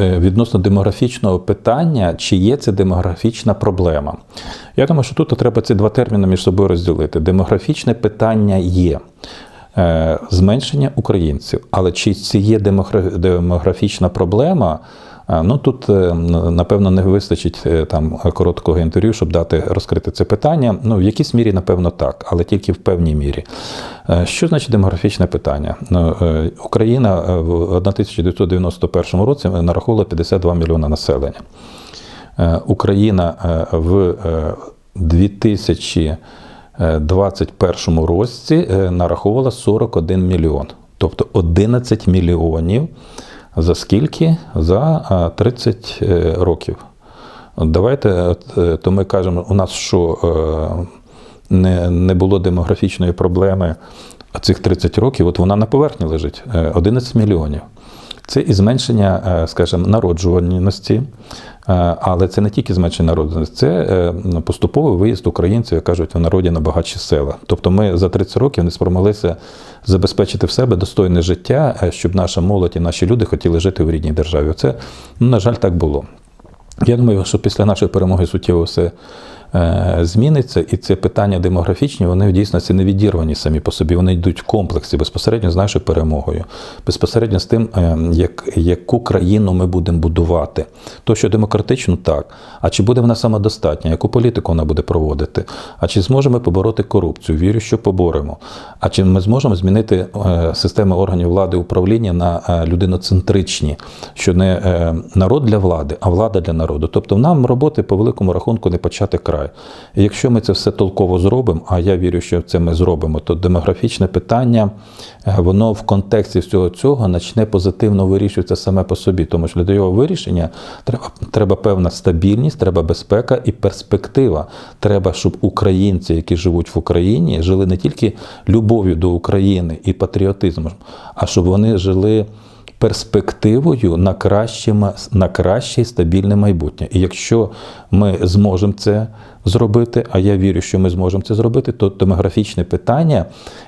е, відносно демографічного питання, чи є це демографічна проблема. Я думаю, що тут треба ці два терміни між собою розділити. Демографічне питання є. Е, Зменшення українців, але чи це є демографічна проблема? Ну тут е, напевно не вистачить е, там короткого інтерв'ю, щоб дати розкрити це питання. Ну в якійсь мірі, напевно, так, але тільки в певній мірі. Е, Що значить демографічне питання? Ну, Україна в 1991 році нараховувала 52 мільйона населення. Україна в е, 2021 році нараховувала 41 мільйон, тобто 11 мільйонів. За скільки? За е, 30 е, років. Давайте, е, то ми кажемо, у нас що е, не, не було демографічної проблеми цих 30 років, от вона на поверхні лежить е, 11 мільйонів. Це і зменшення, е, скажімо, народжуваності, е, але це не тільки зменшення народжуваності, це е, поступовий виїзд українців, як кажуть, в народі на багатші села. Тобто ми за 30 років не спромоглися забезпечити в себе достойне життя, щоб наша молодь і наші люди хотіли жити в рідній державі. Це, ну, на жаль, так було. Я думаю, що після нашої перемоги суттєво все зміниться, і це питання демографічні, вони в дійсності не відірвані самі по собі. Вони йдуть в комплексі безпосередньо з нашою перемогою, безпосередньо з тим, е, як, яку країну ми будемо будувати. То, що демократично, так. А чи буде вона самодостатня, яку політику вона буде проводити? А чи зможемо побороти корупцію? Вірю, що поборемо. А чи ми зможемо змінити е, системи органів влади управління на е, людиноцентричні, що не е, народ для влади, а влада для народу. Тобто нам роботи по великому рахунку не почати край. І якщо ми це все толково зробимо, а я вірю, що це ми зробимо, то демографічне питання воно в контексті всього цього почне позитивно вирішуватися саме по собі. Тому що для його вирішення треба, треба певна стабільність, треба безпека і перспектива. Треба, щоб українці, які живуть в Україні, жили не тільки любов'ю до України і патріотизмом, а щоб вони жили перспективою на краще, на краще і стабільне майбутнє. І якщо ми зможемо це зробити, а я вірю, що ми зможемо це зробити, то демографічні питання,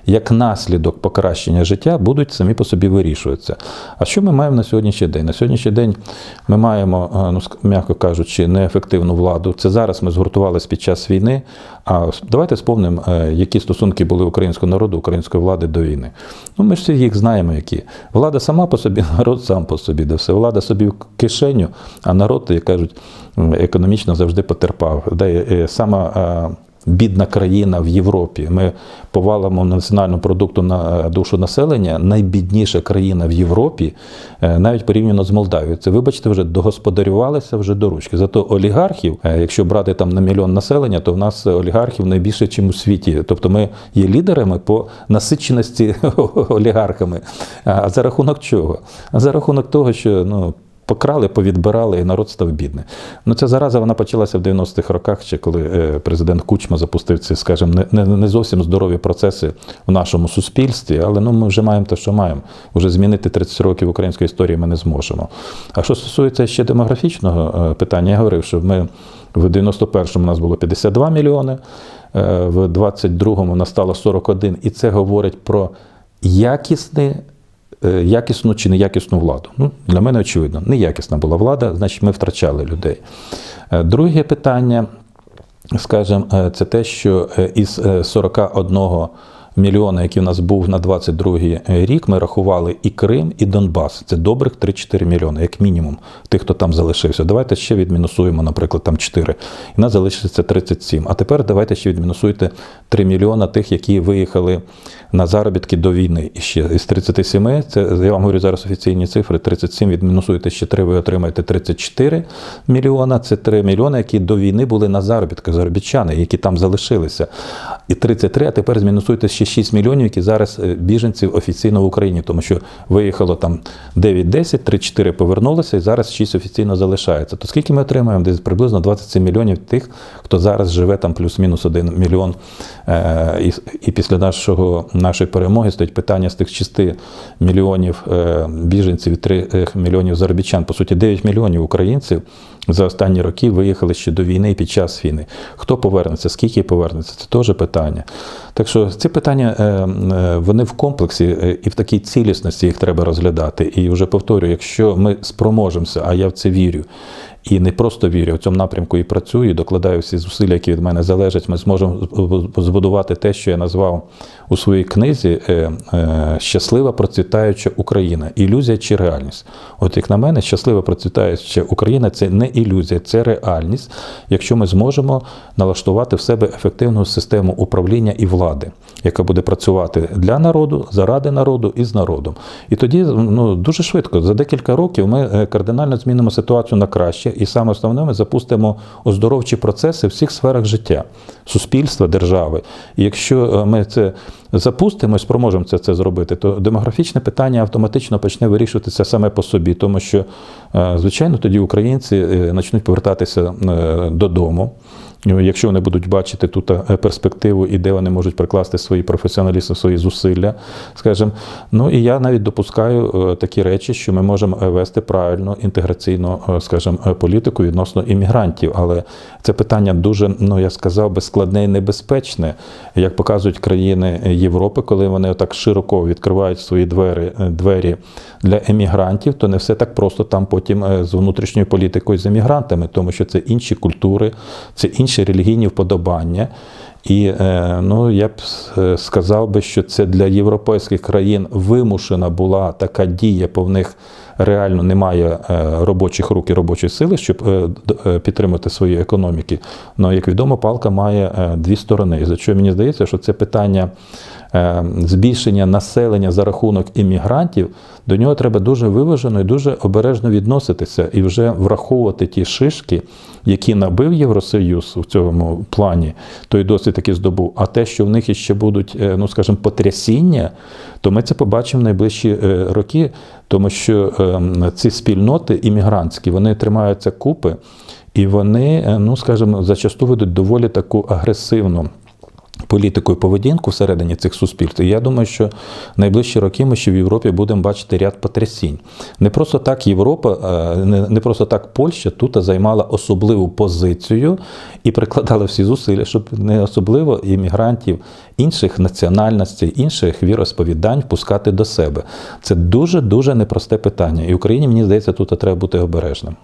як наслідок покращення життя, будуть самі по собі вирішуватися. А що ми маємо на сьогоднішній день? На сьогоднішній день ми маємо, е, ну м'яко кажучи, неефективну владу. Це зараз ми згуртувалися під час війни. А давайте спомнимо, е, які стосунки були українського народу, української влади до війни. Ну, ми ж всі їх знаємо, які. Влада сама по собі, народ сам по собі, де все. Влада собі в кишеню, а народ, як кажуть, економічно завжди потерпав. Де е, сама е, бідна країна в Європі. Ми по валому національному продукту на е, душу населення найбідніша країна в Європі, е, навіть порівняно з Молдавією. Це, вибачте, вже догосподарювалися вже до ручки. Зато олігархів, е, якщо брати там на мільйон населення, то в нас олігархів найбільше, ніж у світі. Тобто ми є лідерами по насиченості олігархами. А за рахунок чого? А за рахунок того, що ну. Покрали, повідбирали, і народ став бідний. Ну, ця зараза вона почалася в 90-х роках, ще коли е, президент Кучма запустив ці, скажімо, не, не, не зовсім здорові процеси в нашому суспільстві, але ну, ми вже маємо те, що маємо. Уже змінити 30 років української історії ми не зможемо. А що стосується ще демографічного е, питання, я говорив, що ми в 91-му у нас було 52 мільйони, е, в 22-му у нас стало 41, і це говорить про якісне е, якісну чи неякісну владу. Ну, для мене очевидно, неякісна була влада, значить ми втрачали людей. Е, Друге питання, скажімо, е, це те, що е, із е, 41 мільйона, який у нас був на 22 рік, ми рахували і Крим, і Донбас. Це добрих 3-4 мільйони, як мінімум, тих, хто там залишився. Давайте ще відмінусуємо, наприклад, там 4. І нас залишиться 37. А тепер давайте ще відмінусуйте 3 мільйона тих, які виїхали на заробітки до війни. І ще із 37, це я вам говорю зараз офіційні цифри. 37 відмінусуєте ще 3, ви отримаєте 34 мільйона. Це 3 мільйони, які до війни були на заробітках, заробітчани, які там залишилися. І 33, а тепер змінусуйте ще 6 мільйонів, які зараз е, біженців офіційно в Україні, тому що виїхало там 9-10, 3-4 повернулися, і зараз 6 офіційно залишається. То скільки ми отримаємо? Десь приблизно 27 мільйонів тих, хто зараз живе там плюс-мінус 1 мільйон. Е, І, і після нашого, нашої перемоги стоїть питання з тих 6 мільйонів е, біженців і 3 мільйонів заробітчан. По суті, 9 мільйонів українців за останні роки виїхали ще до війни і під час війни. Хто повернеться, скільки повернеться, це теж питання. Так що ці питання. Питання е, е, вони в комплексі е, і в такій цілісності їх треба розглядати. І вже повторюю, якщо ми спроможемося, а я в це вірю. І не просто вірю, в цьому напрямку і працюю, і докладаю всі зусилля, які від мене залежать. Ми зможемо збудувати те, що я назвав у своїй книзі е, е, Щаслива процвітаюча Україна. Ілюзія чи реальність. От як на мене, щаслива процвітаюча Україна це не ілюзія, це реальність, якщо ми зможемо налаштувати в себе ефективну систему управління і влади, яка буде працювати для народу, заради народу і з народом. І тоді ну, дуже швидко, за декілька років, ми е, кардинально змінимо ситуацію на краще, і саме основне, ми запустимо оздоровчі процеси в всіх сферах життя, суспільства, держави. І якщо ми це запустимо і спроможемо це, це зробити, то демографічне питання автоматично почне вирішуватися саме по собі, тому що, е, звичайно, тоді українці е, почнуть повертатися е, додому. Якщо вони будуть бачити тут е, перспективу і де вони можуть прикласти свої професіоналізм, свої зусилля, скажімо. Ну і я навіть допускаю е, такі речі, що ми можемо е, вести правильну інтеграційну, скажімо, політику відносно іммігрантів. Але це питання дуже, ну я сказав би, складне і небезпечне, як показують країни Європи, коли вони так широко відкривають свої двері, двері для емігрантів, то не все так просто там потім з внутрішньою політикою з емігрантами, тому що це інші культури, це інші релігійні вподобання. І е, ну, я б е, сказав би, що це для європейських країн вимушена була така дія, бо в них реально немає е, робочих рук і робочої сили, щоб підтримати свої економіки. Ну, як відомо, палка має дві сторони. За що мені здається, що це питання збільшення населення за рахунок іммігрантів, до нього треба дуже виважено і дуже обережно відноситися і вже враховувати ті шишки, які набив Євросоюз у цьому плані, той досвід який здобув. А те, що в них іще будуть, е, ну скажімо, потрясіння, то ми це побачимо в найближчі е, роки, тому що е, ці спільноти іммігрантські вони тримаються купи, і вони, е, ну скажімо, зачасту ведуть доволі таку агресивну. Політику і поведінку всередині цих суспільств. І я думаю, що найближчі роки ми ще в Європі будемо бачити ряд потрясінь. Не просто так Європа, е, не просто так Польща тут займала особливу позицію і прикладала всі зусилля, щоб не особливо іммігрантів інших національностей, інших віросповідань впускати до себе. Це дуже дуже непросте питання. І Україні, мені здається, тут треба бути обережним.